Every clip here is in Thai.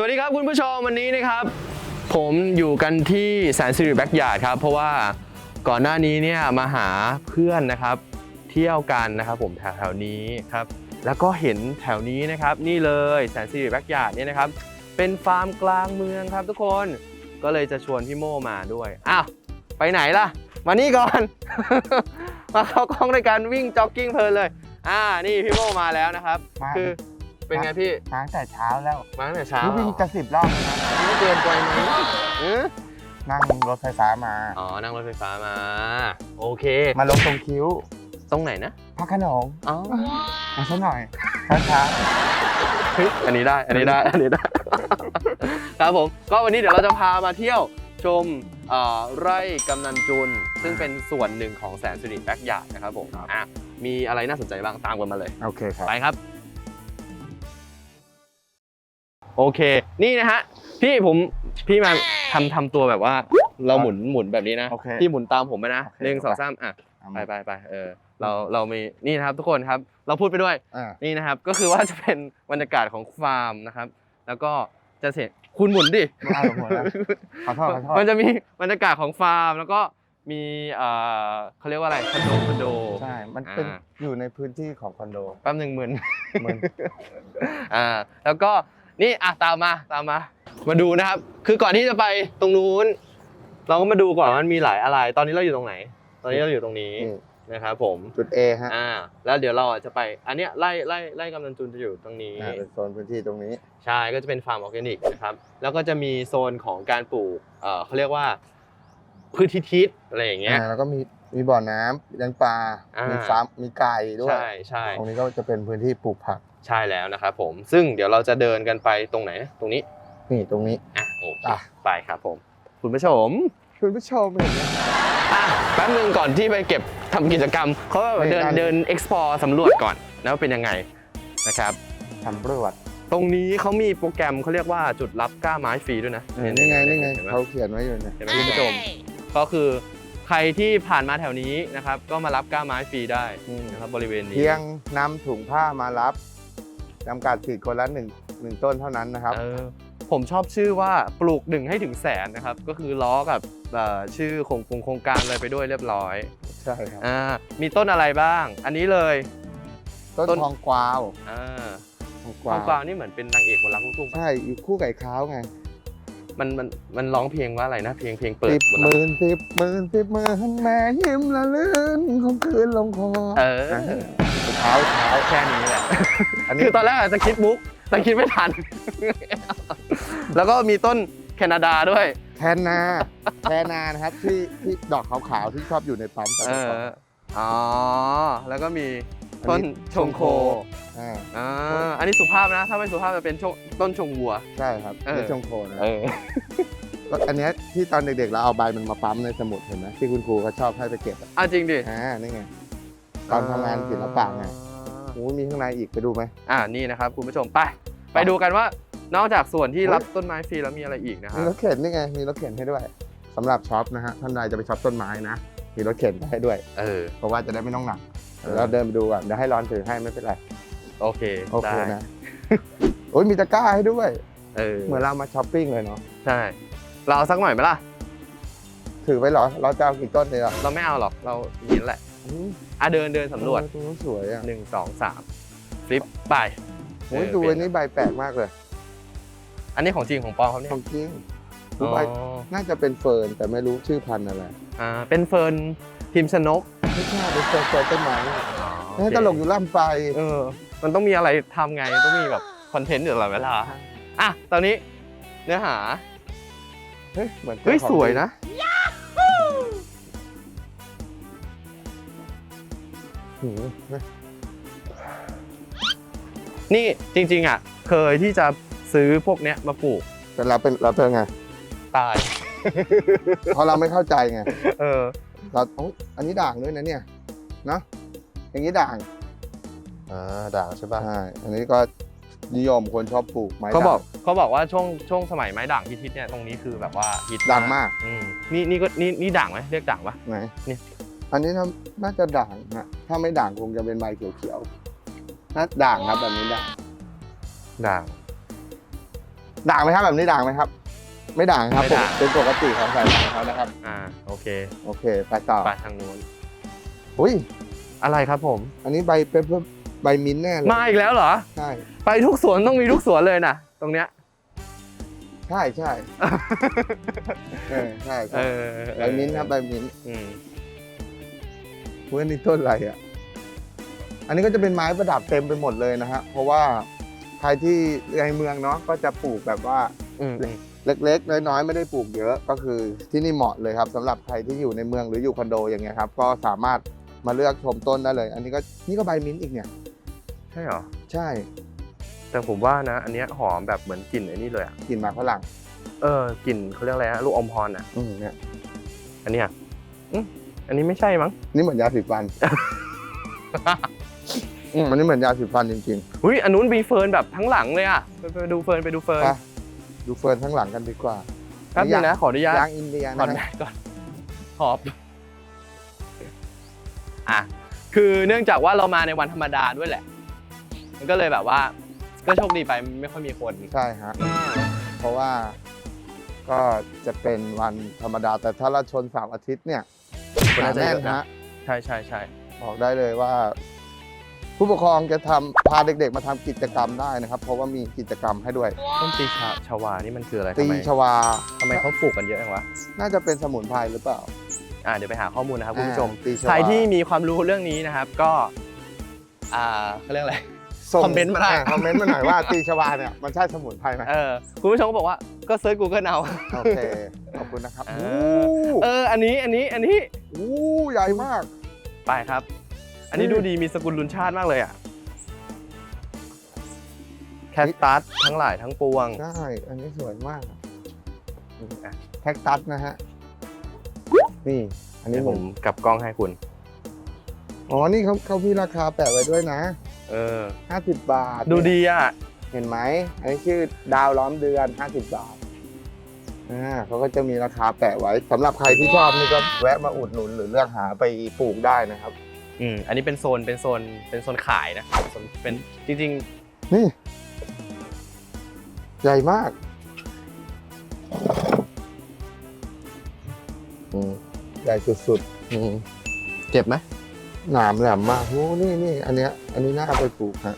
สวัสดีครับคุณผู้ชมวันนี้นะครับ ผมอยู่กันที่แสนสิริแบ็กยาร์ดครับ เพราะว่าก่อนหน้านี้เนี่ยมาหาเพื่อนนะครับ เที่ยวกันนะครับ ผมแถวๆนี้ครับแล้วก็เห็นแถวนี้นะครับ นี่เลยแสนสิริแบ็กยาร์ดเนี่ยนะครับ เป็นฟาร์มกลางเมืองครับทุกคนก็เลยจะชวนพี่โมมาด้วยอ้าวไปไหนล่ะ มานี่ก่อน มาเข้ากล้องในการวิ่งจ็อกกิ้งเพลินเลย อ่านี่พี่โมมาแล้วนะครับมาคือ เป็นไงพี่มาตั้งแต่เช้าแล้วมาตั้งแต่เช้านี่วิ่งเหรอจะสิบรอบแล้วนะไม่เกินไปไหมเออนั่งรถไฟฟ้ามา อ๋อ นั่งรถไฟฟ้ามา โอเค มาลงตรงคิ้ว ตรงไหนนะพระโขนงอ๋อมาซะหน่อยช้าเฮ้ยอันนี้ได้ อันนี้ได้ อันนี้ได้ ครับผม ก็วันนี้เดี๋ยวเราจะพามาเที่ยวชมเอ่อไร่กำนันจุน ซึ่งเป็นส่วนหนึ่งของแสนสิริแบ็กยาร์ดนะครับผมอะมีอะไรน่าสนใจบ้างตามกันมาเลยๆโอเคครับ ไปครับ โอเค นี่นะฮะ พี่ผมพี่มาทำทำตัวแบบว่า เราหมุนหมุนแบบนี้นะ โอเคพี่หมุนตามผมไปนะโอเคหนึ่งสองสามอะไปไปไปเออ เราเรามีนี่นะครับทุกคนครับ เราพูดไปด้วย อ่า นี่นะครับ ก็คือว่าจะเป็นบรรยากาศของฟาร์มนะครับ แล้วก็จะเสร็จคุณหมุนดิ ไม่เอาหมดแล้ว ขอโทษขอโทษ มันจะมีบรรยากาศของฟาร์ม แล้วก็มีเอ่อเขาเรียกว่าอะไรคอนโดคอนโด ใช่ มันเป็นอ่า อยู่ในพื้นที่ของคอนโดแป๊บหนึ่งหมื่น มึนอ่าแล้วก็ นี่อะตามมาตามมา มาดูนะครับ คือก่อนที่จะไปตรงนู้น เราก็มาดูก่อนว่ามันมีหลายอะไร ตอนนี้เราอยู่ตรงไหน ตอนนี้เราอยู่ตรงนี้นี่นะครับผม จุด A ฮะอ่า แล้วเดี๋ยวเราอะจะไป อันเนี้ยไล่ไล่ไล่กำนันจุนจะอยู่ตรงนี้ อ่าเป็นโซนพื้นที่ตรงนี้ ใช่ ก็จะเป็นฟาร์มออร์แกนิกนะครับ แล้วก็จะมีโซนของการปลูก เอ่อเขาเรียกว่าพืชทิศอะไรอย่างเงี้ย อ่าแล้วก็มีมีบ่อน้ำเลี้ยงปลา อ่ามี มีฟาร์มมีไก่ด้วย ใช่ใช่ ตรงนี้ก็จะเป็นพื้นที่ปลูกผัก ใช่แล้วนะครับผมซึ่งเดี๋ยวเราจะเดินกันไปตรงไหนนะตรงนี้นี่ตรงนี้ อะโอเคอะ ไปครับผม คุณผู้ชมคุณผู้ชมเห็นไหม อะแป๊บนึงก่อนที่ไปเก็บทำกิจกรรมเขาแบบเดินนี่นั่นเดิน explore สำรวจก่อนนะว่าเป็นยังไงนะครับ สำรวจตรงนี้เขามีโปรแกรมเขาเรียกว่าจุดรับกล้าไม้ฟรีด้วยนะเห็นนี่ไงนี่ไงเห็นไหมเขาเขียนไว้อยู่เนี่ยเห็นไหมคุณผู้ชม ก็คือใครที่ผ่านมาแถวนี้นะครับ ก็มารับกล้าไม้ฟรีได้อืมนะครับบริเวณนี้ เพียงนำถุงผ้ามารับ จำกัดฉีดคนละหนึ่งหนึ่งต้นเท่านั้นนะครับ เออผมชอบชื่อว่าปลูกหนึ่งให้ถึงแสนนะครับ ก็คือล้อกับเอ่อชื่อโครงโครงการอะไรไปด้วยเรียบร้อยใช่ครับ อ่ามีต้นอะไรบ้าง อันนี้เลย ต้นต้น ทองกวาวอ่าทองกกวาววางนี่เหมือนเป็นนางเอกบนรักลูกทุ่งปะใช่อยู่คู่ไก่ขาวไงมันมันมันร้องเพลงว่าอะไรนะเพลงเพลงเปิดสิบบนหรักมื่นสิบหมื่นสิบหมื่นแม่ยิ้มละลื่นคงคืนลงคอเออเท้าเท้าแค่นี้แหละ อันนี้คือตอนแรกอาจจะคิดมุก แต่คิดไม่ทัน แล้วก็มีต้นแคนาดาด้วยแทนนาแทนนานะครับที่ที่ดอกขาวๆที่ชอบอยู่ในปั๊มเออ อ๋อ แล้วก็มีต้นชงโคอ่าอ่าอันนี้สุภาพนะ ถ้าไม่สุภาพจะเป็นชงต้นชงวัว ใช่ครับเออที่ชงโคนะเออก็อันเนี้ยที่ตอนเด็กๆเราเอาใบมันมาปั๊มในสมุดเห็นไหมที่คุณครูเขาชอบให้ไปเก็บอะอะจริงดิ อ่านี่ไงตอนทำงานศิลปะไงโอ้ยมีข้างในอีกไปดูไหม อ่านี่นะครับคุณผู้ชมไป ไปดูกันว่านอกจากส่วนที่รับต้นไม้ฟรีแล้วมีอะไรอีกนะคมีรับรถเข็นนี่ไงมีรถเข็นให้ด้วยสำหรับช็อปนะฮะท่านใดจะไปช็อปต้นไม้นะมีรถเข็นให้ด้วยเออเพราะว่าจะได้ไม่ต้องหนักเออเดี๋ยวเราเดินไปดูก่อนเดี๋ยวให้ร้อนถือให้ไม่เป็นไรโอเคโอเคได้นะโอ้ยมีตะกร้าให้ด้วยเออเหมือนเรามาช้อปปิ้งเลยเนาะใช่เราเอาสักหน่อยไหมล่ะถือไว้เหรอ เราจะเอากี่ต้นเลยอะเราไม่เอาหรอกเราอย่างนี้แหละ อืมอะเดินเดินสำรวจตรงนู้นสวยอะหนึ่งสองสามฟลิปไปโอ้ยเออดูเปลี่อัยนนี้ใบแปลกมากเลย อันนี้ของจริงของปลอมครับเนี่ยของจริงดูอ๋อใบน่าจะเป็นเฟิร์นแต่ไม่รู้ชื่อพันธุ์อะไรอ่าเป็นเฟิร์นพิมพ์ชนกไม่ใช่เป็นเฟิร์นเฟิร์นต้นไม้อ๋อให้โอเคตลกอยู่ล่ำไปเออ มันต้องมีอะไรทำไงต้องมีแบบคอนเทนต์อยู่ตลอดเวลาอะตอนนี้เนื้อหาเฮ้ยเหมือนเฮ้ยจ้าของสวยนะ หืมเฮ้ยนี่จริง ๆ อะ เคยที่จะซื้อพวกเนี้ยมาปลูกแต่เราเป็นเราเป็นไง ตาย เพราะเราไม่เข้าใจไง เออ เราโอยอันนี้ด่างด้วยนะเนี่ยเนาะอย่างนี้ด่างอ่าด่างใช่ป่ะใช่อันนี้ก็นิยมคนชอบปลูกไม้เขาบอกด่เขาบอกว่าช่วงช่วงสมัยไม้ด่างฮิตๆเนี่ยตรงนี้คือแบบว่าฮิตดังมาก อืมนี่นี่ก็นี่นี่ด่างไหมเรียกด่างปะไหนนี่ อันนี้น่าน่าจะด่างนะถ้าไม่ด่างคงจะเป็นใบเขียวๆน่าด่างครับแบบนี้ด่างด่างด่างไหมครับแบบนี้ด่างไหมครับ ไม่ด่างครับไม่ด่าง เป็นปกติของสายพันธุ์เขานะครับ อ่าโอเคโอเคไปต่อไปทางนู้นอุ้ยอะไรครับผม อันนี้ใบเปเปอร์ใบมิ้นท์แน่เลยมาอีกแล้วเหรอ ใช่ไปทุกสวนต้องมีทุกสวนเลยนะตรงเนี้ย ใช่ใช่เออใช่เอใช่อใบมิ้นท์ครับใบมิ้นท์อืม เว้ยนี่ต้นอะไรอะ อันนี้ก็จะเป็นไม้ประดับเต็มไปหมดเลยนะฮะ เพราะว่าใครที่ในเมืองเนาะก็จะปลูกแบบว่าเล็กๆ น้อยๆ ไม่ได้ปลูกเยอะ ก็คือที่นี่เหมาะเลยครับสำหรับใครที่อยู่ในเมืองหรืออยู่คอนโดอย่างเงี้ยครับก็สามารถมาเลือกชมต้นได้เลย อันนี้ก็นี่ก็ใบมิ้นท์อีกเนี่ย ใช่เหรอ ใช่ แต่ผมว่านะ อันเนี้ยหอมแบบเหมือนกลิ่นไอ้นี่เลยอะกลิ่นหมากฝรั่ง เออกลิ่นเขาเรียกอะไรฮะลูกอมพรอะอืมเนี่ยอันเนี้ยอืม อันนี้ไม่ใช่มั้งนี่เหมือนยาสีฟัน อืมอันนี้เหมือนยาสีฟันจริงอุ้ยอันนู้นมีเฟิร์นแบบทั้งหลังเลยอะไปไปดูเฟิร์นไปดูเฟิๆร์นไปดูเฟิร์นข้างหลังกันดีกว่าแป๊บนึงนะขออนุญาต ยางอินเดียถอดนะแมฮะสก่อนหอบ อะ คือเนื่องจากว่าเรามาในวันธรรมดาด้วยแหละ มันก็เลยแบบว่า ก็โชคดีไปไม่ค่อยมีคน ใช่ฮะ เพราะว่าก็จะเป็นวันธรรมดาแต่ถ้าเราชนเสาร์อาทิตย์เนี่ย คนน่าจะแน่เยนอะนะฮะใช่ใช่ใช่บอกได้เลยว่า ผู้ปกครองจะทำพาเด็ก ๆ มาทำกิจกรรมได้นะครับ เพราะว่ามีกิจกรรมให้ด้วย ต้นตีชาชาวานี่มันคืออะไรตีทำไมชวา ทำไมเขาปลูกกันเยอะจังวะน่าจะเป็นสมุนไพรหรือเปล่าอะเดี๋ยวไปหาข้อมูลนะครับคุณผู้ชม อ่าตีชวาใครที่มีความรู้เรื่องนี้นะครับก็ อ่าเขาเรียกอะไร ส่งคอมเมนต์มาได้ คอมเมนต์มาหน่อยว่าตีชวาเนี่ยมันใช่สมุนไพรไหม เออคุณผู้ชมก็บอกว่า ก็เซิร์ช Google เอาโอเค ขอบคุณนะครับอ่าโอ้เออ อันนี้ อันนี้ อันนี้โหใหญ่มาก ไปครับ อันนี้อืมดูดี มีสกุลลุนชาติมากเลยอะ แคสตัสทั้งหลายทั้งปวง ใช่ อันนี้สวยมากอืมอะแท็กตัสนะฮะ นี่ อันเดี๋นี้ยวผผมมกลับกล้องให้คุณ อ๋อ นี่เขาเขาพี่ราคาแปะไว้ด้วยนะ เออ50บาท ดูดีอะ เห็นไหม อันนี้ชื่อดาวล้อมเดือน 50 บาทอ่าเขาก็จะมีราคาแปะไว้สำหรับใครที่ชอบนี่ก็แวะมาอุดหนุนหรือเลือกหาไปปลูกได้นะครับ อืมอันนี้เป็นโซนเป็นโซนเป็นโซนขายนะโซนเป็นจริงนี่ ใหญ่มากอืมใหญ่สุดๆอืมๆเจ็บไหม หนามแหลมมากโอ้นี่นี่อันเนี้ยอันนี้น่าเอาไปปลูกฮะ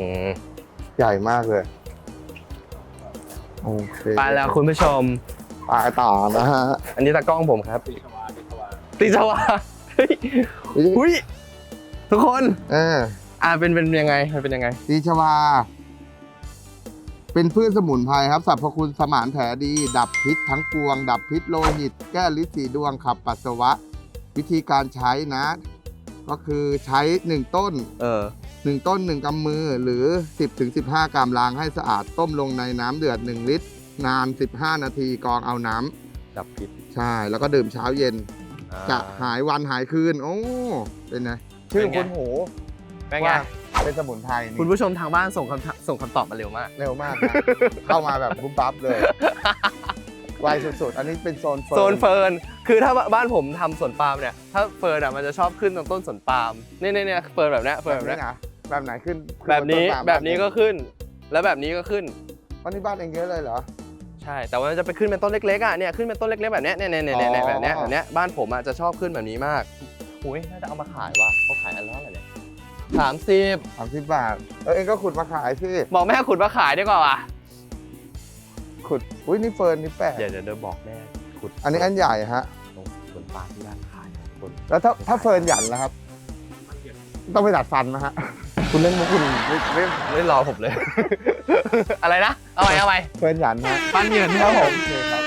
อืมใหญ่มากเลย โอเคไปแล้วคุณผู้ชมไปต่อนะฮะอันนี้ตากล้องผมครับตีชวาตีชวาเฮ้ยหุ้ยทุกคน เอออ่าเป็นเป็นยังไงมันเป็นยังไง ตีชวา เป็นพืชสมุนไพรครับสรรพคุณสมานแผลดี ดับพิษทั้งปวง ดับพิษโลหิต แก้ลิสีดวงขับปัสสาวะ วิธีการใช้นะ ก็คือใช้หนึ่งต้น เออ หนึ่งต้นหนึ่งกำมือหรือ 10ถึง15 กรัมล้างให้สะอาดต้มลงในน้ำเดือด 1 ลิตร นาน 15 นาทีกรองเอาน้ำดับพิษใช่ แล้วก็ดื่มเช้าเย็น อ่าจะหายวันหายคืน โอ้ เป็นไงชื่อเป็นไงคุณหูเป็นไง ว่าเป็นสมุนไพรนี่คุณผู้ชมทางบ้านส่งคำถส่งคำตอบมาเร็วมาก เร็วมากนะ เข้ามาแบบบุ้มปั๊บเลยไวสุดๆ อันนี้เป็นโซนเฟิร์โซนเฟิร์น คือถ้าบ้านผมทำสวนปาล์มเนี่ย ถ้าเฟิร์นอะมันจะชอบขึ้นตรงต้นสวนปาล์มเนี่ยเนี่ยเนี่ยเฟิร์นแบบเนี้ยแบเฟิร์นบแบบนี้เนี้ยนะ แบบไหนขึ้นขึ้แบบนี้ต้ตามแบบนี้ก็ขึ้น แล้วแบบนี้ก็ขึ้น วันนี้บ้านเองเยอะเลยเหรอ ใช่ แต่ว่ามันจะไปขึ้นเป็นต้นเล็กๆอะเนี่ยขึ้นเป็นต้นเล็กๆแบบเนี้ยเนี่ยเนี่ยเนี่ยเนี่ยแบบเนี้ยอ๋อแบบเนี้ยบ้านผมอะจะชอบขึ้นแบบนี้มากอุ้ยน่าจะเอามาขายว่ะเขาขายอันละเท่าไหร่เนี่ยสามสิบสามสิบบาทเออเองก็ขุดมาขายสิบอกแม่ขุดมาขายดีกว่าว่ะขุดอุ้ยนี่เฟิร์นนี่แปลกเดี๋ยวเดี๋ยวเดี๋ยวบอกแม่ขุดอันนี้อันใหญ่ฮะตรงสวนปาล์มที่บ้านขายคนแล้วถ้าถ้าเฟิร์นหยันล่ะครับ ต้องไปดัดฟันนะฮะ คุณเล่นมุกคุณเล่นไม่รอผมเลย อะไรนะ เอาไปเอาไปเฟิร์นหยันฮะปันเหยินครับผมโอเคครับ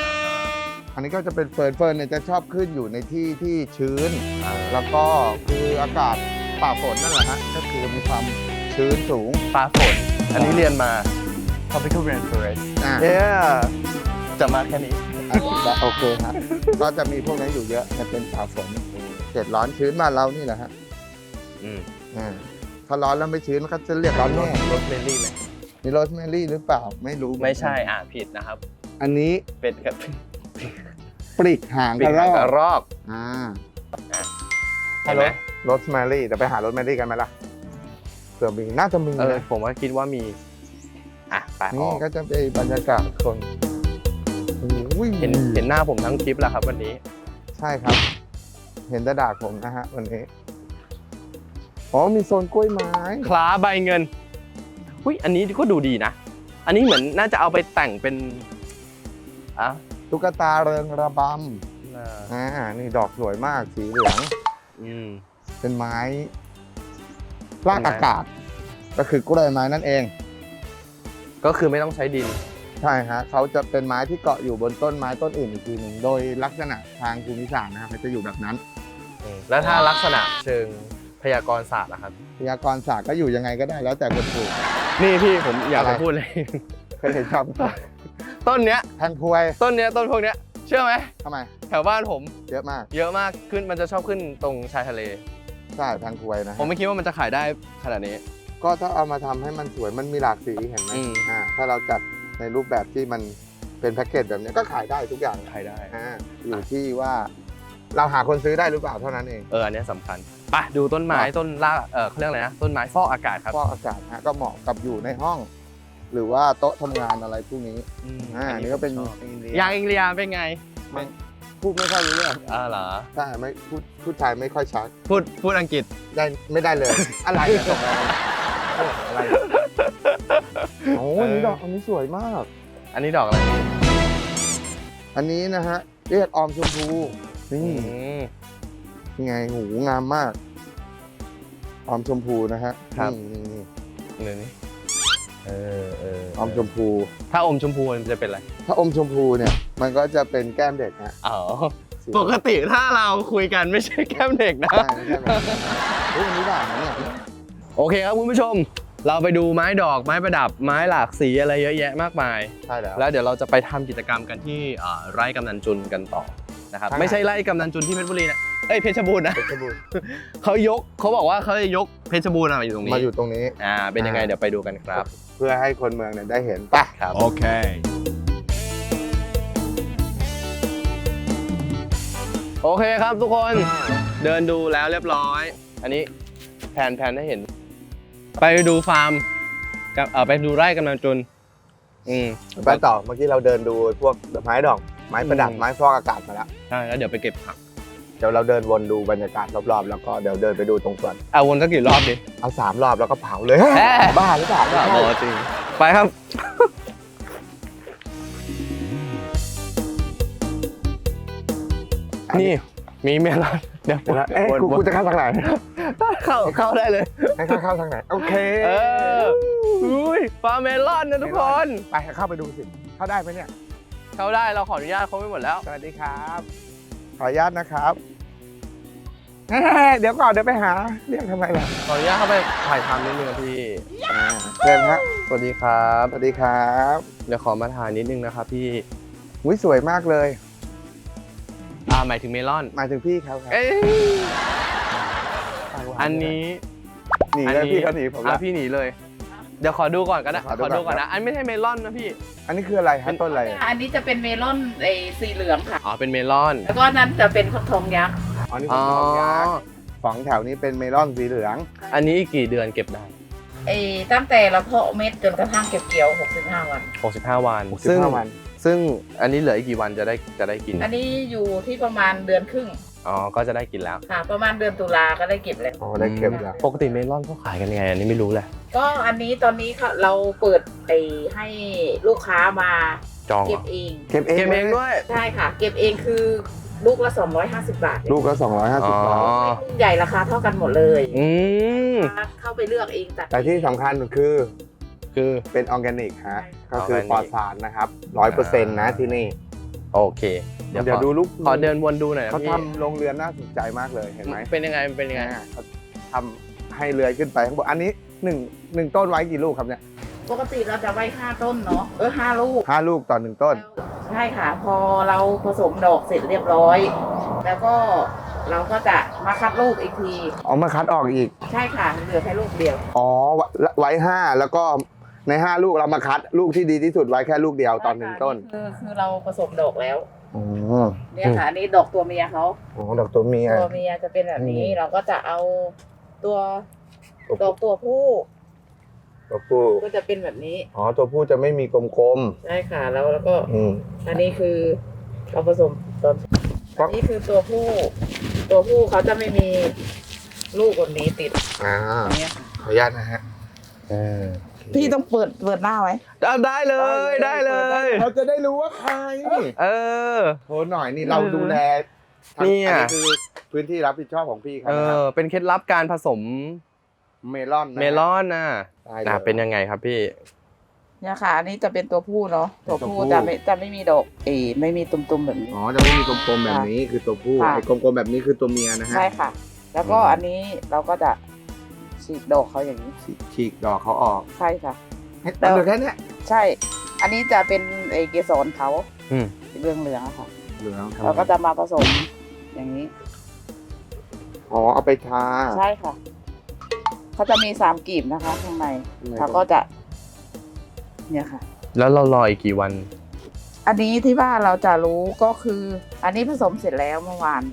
อันนี้ก็จะเป็นเฟิร์นเฟิร์นเนี่ยจะชอบขึ้นอยู่ในที่ที่ชื้น แล้วก็คืออากาศป่าฝนนั่นแหละฮะ ก็คือมีความชื้นสูง ปลาฝน อันนี้เรียนมา tropical rainforest อ่าเนี่ยจะมาแค่นี้ อะโอเคฮะ ก็จะมีพวกนี้อยู่เยอะเนี่ยเป็นป่าฝนเจ็ดร้อนชื้นบ้านเรานี่แหละฮะ อืมอ่าถ้าร้อนแล้วไม่ชื้นมันก็จะเรียกร้อนแน่รสเมลลี่ไหมมีโรสแมรี่หรือเปล่าไม่รู้ไม่ใช่อ่าผิดนะครับ อันนี้เป็นกับปลีกหางปีกกระรหางอกกระรอกอ่าเห็นไหมโรสแมรี่เดี๋ยวไปหาโรสแมรี่กันไหมล่ะเผื่อมีน่าจะมีเออนะผมว่าคิดว่ามี อะไปอนี่อกก็จะเป็นบรรยากาศคนโอ้ยเห็นเห็นหน้าผมทั้งคลิปแล้วครับวันนี้ ใช่ครับ เห็นแต่ดากผมนะฮะวันนี้ อ๋อมีโซนกล้วยไม้ คล้าใบเงินอุ้ยอันนี้ก็ดูดีนะ อันนี้เหมือนน่าจะเอาไปแต่งเป็นอะตุ๊กตาเริงระบำอ่านี่ดอกสวยมากสีเหลืองอืมเป็นไม้รากอากาศ ก็คือกล้วยไม้นั่นเอง ก็คือไม่ต้องใช้ดิน ใช่ฮะเขาจะเป็นไม้ที่เกาะอยู่บนต้นไม้ต้นอื่นอีกทีหนึ่งโดยลักษณะทางภูมิศาสตร์นะครับเขาจะอยู่แบบนั้น แล้วถ้าลักษณะเชิง พยากรณ์ศาสตร์นะครับ พยากรณ์ศาสตร์ก็อยู่ยังไงก็ได้แล้วแต่คนปลูก นี่พี่ผมอยากอะไร จะพูดเลย เคยเห็นครับต้นเนี้ย แทงพวยต้นเนี้ยต้นพวกเนี้ยเชื่อไหมทำไม แถวบ้านผมเยอะมาก เยอะมากขึ้นมันจะชอบขึ้นตรงชายทะเล ใช่แทงพวยนะผมฮะไม่คิดว่ามันจะขายได้ขนาดนี้ ก็ถ้าเอามาทำให้มันสวยมันมีหลากสีเห็นไหมอืม อ่าถ้าเราจัดในรูปแบบที่มันเป็นแพ็กเกจแบบนี้ก็ขายได้ทุกอย่างขายได้ อ่าอยู่ที่ว่าเราหาคนซื้อได้หรือเปล่าเท่านั้นเอง เอออันเนี้ยสำคัญ ไปดูต้นไม้ครับต้นล่าเออเขาเรียกอะไรนะต้นไม้ฟอกอากาศครับฟอกอากาศฮะก็เหมาะกับอยู่ในห้อง หรือว่าโต๊ะทำงานอะไรพวกนี้มอ่าอันนี้ก็เป็นผมชอบอินเดียยางอิงเลียเป็นไงมันพูดไม่ค่อยรู้เรื่องอ่าเหรอใช่ไม่พูดพูดไทยไม่ค่อยชัดพูดพูดอังกฤษได้ไม่ได้เลย อะไรเนี่ยส่งมาเอออะไรโอ้อันนี้ดอกอันนี้สวยมาก อันนี้ดอกอะไรพี่อันนี้นะฮะเรียกออมชมพูนี่ อืมยังไงหูงามมาก ออมชมพูนะฮะครับนี่นี่นี่เดี๋ยวนี้เออเออออมชมพู ถ้าอมชมพูมันจะเป็นอะไรถ้าอมชมพูเนี่ย มันก็จะเป็นแก้มเด็กฮะอ๋อสีปกติถ้าเราคุยกันไม่ใช่แก้มเด็กนะ ใช่ไม่ใช่แบบเฮ้ยอันนี้ด่างนะเนี่ยโอเคครับคุณผู้ชม เราไปดูไม้ดอกไม้ประดับไม้หลากสีอะไรเยอะแยะมากมาย ใช่แล้ว แล้วเดี๋ยวเราจะไปทำกิจกรรมกันที่เอ่อไร่กำนันจุนกันต่อนะครับ ใช่ ไม่ใช่ไร่กำนันจุนที่เพชรบุรีนะ เอ้ยเพชรบูรณ์นะเพชรบูรณ์เขายกเขาบอกว่าเขาจะยกเพชรบูรณ์มาอยู่ตรงนี้มาอยู่ตรงนี้อ่าเป็นยังไงอ่าเดี๋ยวไปดูกันครับ เพื่อให้คนเมืองเนี่ยได้เห็นปะครับ Okay. โอเคครับทุกคนเดินดูแล้วเรียบร้อย อันนี้แผนแผนให้เห็น ไปดูฟาร์มกับเออไปดูไร่กำนันจุนอืมไปต่อเมื่อกี้เราเดินดูพวกไม้ดอกไม้ประดับอืมไม้ฟอกอากาศมาแล้วใช่แล้วเดี๋ยวไปเก็บผัก เดี๋ยวเราเดินวนดูบรรยากาศรอบๆ แล้วก็เดี๋ยวเดินไปดูตรงสวนเอาวนสักกี่รอบดิ เอาสามรอบแล้วก็เผาเลยแฮ่บ้าหรือเปล่าไม่บ้าใช่บอจริง ไปครับ นี่มีเมลอนเดี๋ยวเดี๋ยวนะเอ๊ะวนกูวนกูจะเข้าทางไหนเข้าเข้าได้เลย ให้เข้าเข้าทางไหนโอเคเอออุ้ยฟาร์มเมลอนนะทุกคน ไปเข้าไปดูสิเข้าได้ไหมเนี่ย เข้าได้เราขออนุญาตเขาไม่หมดแล้ว สวัสดีครับ ขออนุญาตนะครับแฮ่เดี๋ยวก่อนเดี๋ยวไปหา เรียกทำไมล่ะขออนุญาตเข้าไปถ่ายทำนิดนึงนะพี่อ่าเชิญฮะสวัสดีครับ สวัสดีครับเดี๋ยวขอมาถ่ายนิดนึงนะครับพี่อุ้ยสวยมากเลย อ่าหมายถึงเมลอนหมายถึงพี่เขาครับเอ้ยอันนี้หนีอัแล้วนี้พี่เขาหนีผมอะแล้วพี่หนีเลย เดี๋ยวขอดูก่อนก็ได้ขอดูขอดูก่ก่ออนนนะ อันไม่ใช่เมลอนนะพี่ อันนี้คืออะไรฮะต้นอะไรอันนี้จะเป็นเมลอนไอ้สีเหลืองค่ะ อ๋อ เป็นเมลอน แล้วก็นั่นจะเป็นฟักทองยักษ์อ๋อนี่อ๋ผอมทองยักษ์สองแถวนี้เป็นเมลอนสีเหลือง อันนี้อีกกี่เดือนเก็บได้ ไอ้ตั้งแต่เราเพาะเม็ดจนกระทั่งเก็บเกี่ยว 65 วัน 65 วัน ซึ่ซึ่งงวัน ซึ่งอันนี้เหลืออีกกี่วันจะได้จะได้กิน อันนี้อยู่ที่ประมาณเดือนครึ่งอ๋อ ก็จะได้กินแล้ว ค่ะ ประมาณเดือนตุลาก็ได้เก็บแล้ว อ๋อได้เก็บแล้ว ปกติเมลอนเขาขายกันยังไงอันนี้ไม่รู้แหละ ก็อันนี้ตอนนี้ค่ะเราเปิดไอ้ให้ลูกค้ามาจองเหรเก็อบเอง เก็บเองเก็บเองด้วย ใช่ค่ะ เก็บเองคือลูกละ 250 บาทลูกละสองร้อยห้าสิบบาทอ๋อลูกใหญ่ราคาเท่ากันหมดเลยอืม เข้าไปเลือกเองตัดแต่ที่สำคัญคือคือ เป็นออร์แกนิกฮะก็คือ Organic ปลอดสารนะครับร้อยเปอร์เซ็นต์นะที่นี่โอเค เดี๋ยวเดี๋ยวขอดูลูกขอเดินวนดูหน่อยนะเขาพี่ทำโรงเรือนน่าสนใจมากเลยเห็นไหม เป็นยังไงมันเป็นยังไง อ่าเขาทำให้เรือยขึ้นไปข้างบนอันนี้ หนึ่งหนึ่งต้นไว้กี่ลูกครับเนี่ยปกติเราจะไว้ห้าต้นเนาะเออห้าลูกห้าลูกต่อหนึ่งต้น ใช่ค่ะ พอเราผสมดอกเสร็จเรียบร้อย แล้วก็เราก็จะมาคัดลูกอีกทีเอามาคัดออกอีก ใช่ค่ะเหลือแค่ลูกเดียว อ๋อไว้ไว้ห้าแล้วก็ในห้าลูกเรามาคัดลูกที่ดีที่สุดไว้แค่ลูกเดียวตอนหนึ่งต้น คือคือเราผสมดอกแล้วอ๋อเนี่ยค่ะอันนี้ดอกตัวเมียเขาอ๋อดอกตัวเมียตัวเมียจะเป็นแบบนี้อืมเราก็จะเอาตัว ดอกตัวผู้ตัวผู้ก็จะเป็นแบบนี้ อ๋อ ตัวผู้จะไม่มีกลมใช่ค่ะ แล้วแล้วก็ ๆอืม อันนี้คือเราผสมตอนครับ อันนี้คือตัวผู้ ตัวผู้เขาจะไม่มีลูกคนนี้ติดอ่า อย่างเงี้ยค่ะขออนุญาตนะฮะพี่ต้องเปิดเปิดหน้าไว้อะได้เลยได้เลย เราจะได้รู้ว่าใครเออ โทรหน่อยนี่เราดูแลทั้งเนี่ย อันนี้คือพื้นที่รับผิดชอบของพี่เขาเอนะครับอเป็นเคล็ดลับการผสม เมลอนนะเมลอนนะได้ลอะเป็นยังไงครับพี่ เนี่ยค่ะ อันนี้จะเป็นตัวผู้เนาะตัวผู้ตัวผู้ จะไม่จะไม่มีดอกเออไม่มีตุ่มๆแบบนี้ อ๋อจะไม่มีกลมๆแบบนี้คือตัวผู้ค่ะ ไอ้กลมๆแบบนี้คือตัวเมียนะฮะใช่ค่ะ แล้วก็อืมอันนี้เราก็จะฉีกดอกเขาอย่างนี้ฉีกดอกเขาออกใช่ค่ะ ให้แต่เหลือแค่เนี้ยใช่ อันนี้จะเป็นไอเกสรเขาอืม เรื่องเหลืองๆอะค่ะ เหลืองเราก็จะมาผสมอย่างนี้ อ๋อเอาไปทาใช่ค่ะ เขาจะมีสามกลีบนะคะข้างในข้างในเขาก็จะเนี่ยค่ะ แล้วเรารออีกกี่วัน อันนี้ที่ว่าเราจะรู้ก็คือ อันนี้ผสมเสร็จแล้วเมื่อวาน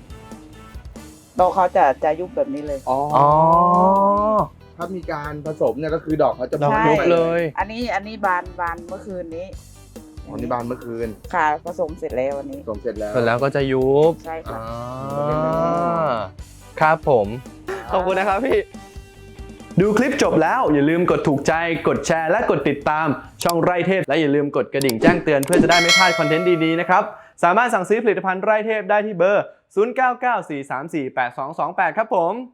ดอกเขาจะจะยุบแบบนี้เลย อ๋ออ๋อถ้ามีการผสมเนี่ยก็คือดอกเขาจะดอกใช่ยุบเลย อันนี้อันนี้บานบานเมื่อคืนนี้อ๋อนี่บานเมื่อคืน ค่ะผสมเสร็จแล้วอันนี้ผสมเสร็จแล้วเสร็จแล้วก็จะยุบ ใช่ค่ะอ่าครับผม ขอบคุณนะครับพี่ ดูคลิปจบแล้วอย่าลืมกดถูกใจ กดแชร์ และกดติดตาม ช่องไร่เทพ และอย่าลืมกดกระดิ่งแจ้งเตือนเพื่อจะได้ไม่พลาดคอนเทนต์ดีๆนะครับ สามารถสั่งซื้อผลิตภัณฑ์ไร่เทพได้ที่เบอร์ 0994348228 ครับผม